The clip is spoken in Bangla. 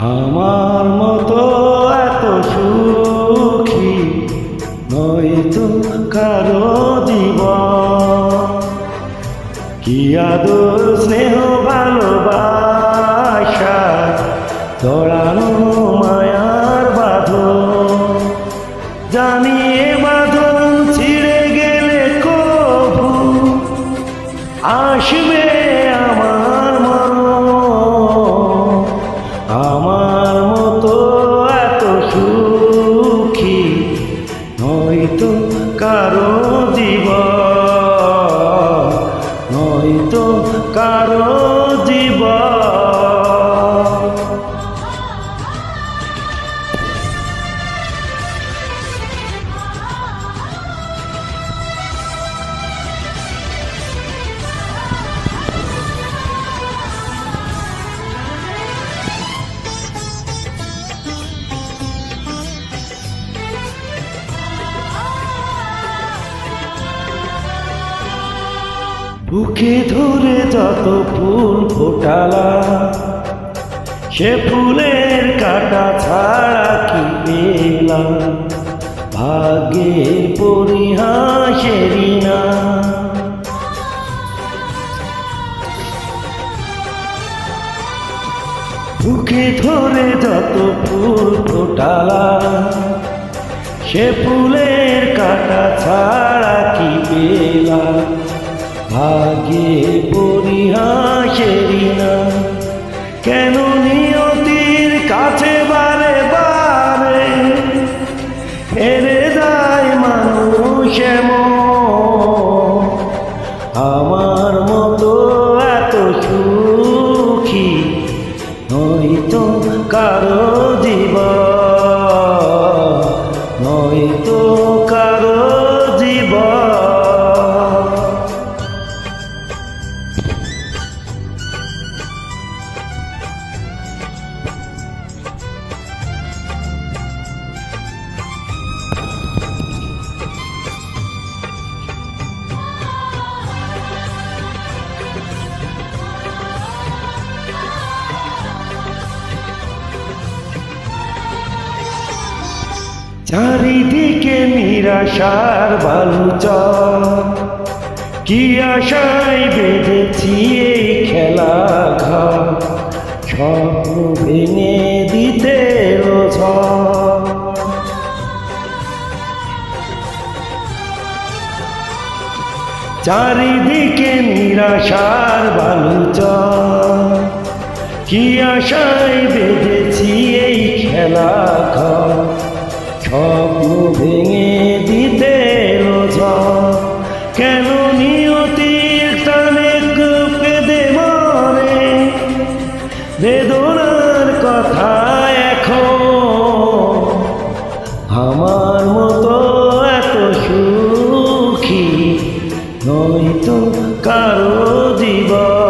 আমার মতো এত সুখী নয়তো কারও জীবন। কি আদর, স্নেহ, ভালোবাসা জড়ানো মায়ার বাঁধন। জানি এ বাঁধন ছিঁড়ে গেলে কবু। আসবে নয়তো কারও জীবন। বুকে ধরে যত ফুল ফোটালা, সে ফুলের কাটা ছাড়া কি পেলাম ভাগ্যের পরিহাসেরই না। বুকে ধরে যত ফুল ফোটালা, সে ফুলের কাটা ছাড়া কি পেলাম ভাগ্যে পরিহাসেরি না। কেন চারিদিকে নিরাশার বালুচ কি আশায় বেঁধেছি এই খেলা ঘর? স্বপ্ন ভেঙে দিতে। চারিদিকে নিরাশার বালুচ কি আশায় বেঁধেছি এই খেলা ঘর? ভেঙে দিতে। কেন নিয়তির টানে কেঁদে মরে বেদনার কথা এখন। আমার মতো এত সুখী নয়তো কারও জীবন।